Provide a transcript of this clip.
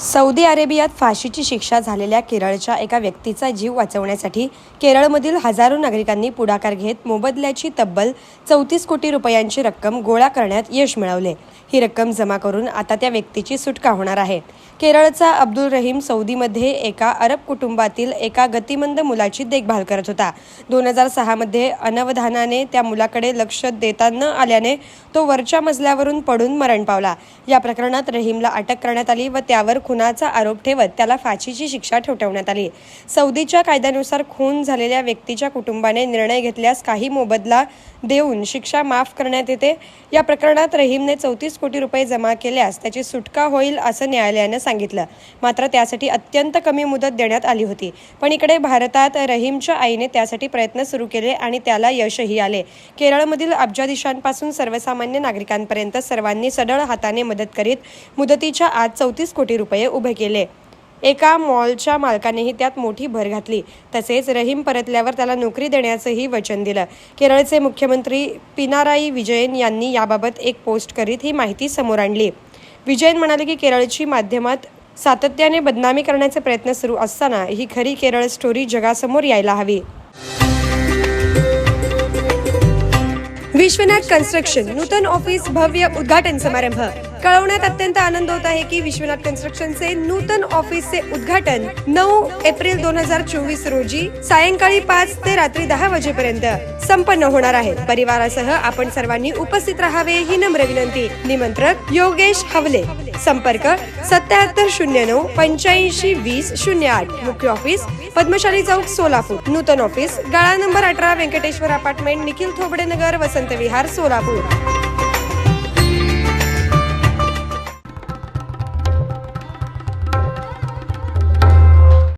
Saudi अरेबियात फाशीची शिक्षा झालेल्या केरळच्या एका व्यक्तीचा जीव वाचवण्यासाठी केरळमधील हजारो नागरिकांनी पुढाकार घेत मोबदल्याची तब्बल चौतीस कोटी रुपयांची रक्कम गोळा करण्यात यश मिळवले. ही रक्कम जमा करून आता त्या व्यक्तीची सुटका होणार आहे. केरळचा अब्दुल रहीम सौदीमध्ये एका अरब कुटुंबातील एका गतिमंद मुलाची देखभाल करत होता. दोन हजार सहामध्ये अनवधानाने त्या मुलाकडे लक्ष देता न आल्याने तो वरच्या मजल्यावरून पडून मरण पावला. या प्रकरणात रहीमला अटक करण्यात आली व त्यावर खुनाचा आरोप ठेवत त्याला फाशीची शिक्षा ठोठवण्यात आली. सौदीच्या कायद्यानुसार खून झालेल्या व्यक्तीच्या कुटुंबाने निर्णय घेतल्यास काही मोबदला देऊन शिक्षा माफ करण्यात येते. या प्रकरणात रहीमने चौतीस कोटी रुपये जमा केल्यास त्याची सुटका होईल असं न्यायालयानं सांगितलं. मात्र त्यासाठी अत्यंत कमी मुदत देण्यात आली होती. पण इकडे भारतात रहीमच्या आईने त्यासाठी प्रयत्न सुरू केले आणि त्याला यशही आले. केरळमधील अब्जाधीशांपासून सर्वसामान्य नागरिकांपर्यंत सर्वांनी सढळ हाताने मदत करीत मुदतीच्या आत चौतीस कोटी रुपये उभे केले. एका मॉलच्या मालकानेही त्यात मोठी भर घातली. तसेच रहीम परतल्यावर त्याला नोकरी देण्याचंही वचन दिलं. केरळचे मुख्यमंत्री पिनाराई विजयन यांनी याबाबत एक पोस्ट करीत ही माहिती समोर आणली. विजयन म्हणाले की केरळची माध्यमात सातत्याने बदनामी करण्याचे प्रयत्न सुरू असताना ही खरी केरळ स्टोरी जगासमोर यायला हवी. विश्वनाथ कन्स्ट्रक्शन नूतन ऑफिस भव्य उद्घाटन समारंभ. कळवण्यात अत्यंत आनंद होत आहे की विश्वनाथ कन्स्ट्रक्शनचे नूतन ऑफिसचे उद्घाटन नऊ एप्रिल दोन हजार चोवीस रोजी सायंकाळी पाच ते रात्री दहा वाजेपर्यंत संपन्न होणार आहे. परिवारासह आपण सर्वांनी उपस्थित राहावे ही नम्र विनंती. निमंत्रक योगेश हवले. संपर्क सत्याहत्तर शून्य नऊ पंच्याऐंशी वीस शून्य आठ. मुख्य ऑफिस पद्मशाली चौक सोलापूर. नूतन ऑफिस गाळा नंबर अठरा व्यंकटेश्वर अपार्टमेंट निखिल थोबडे नगर वसंत विहार सोलापूर.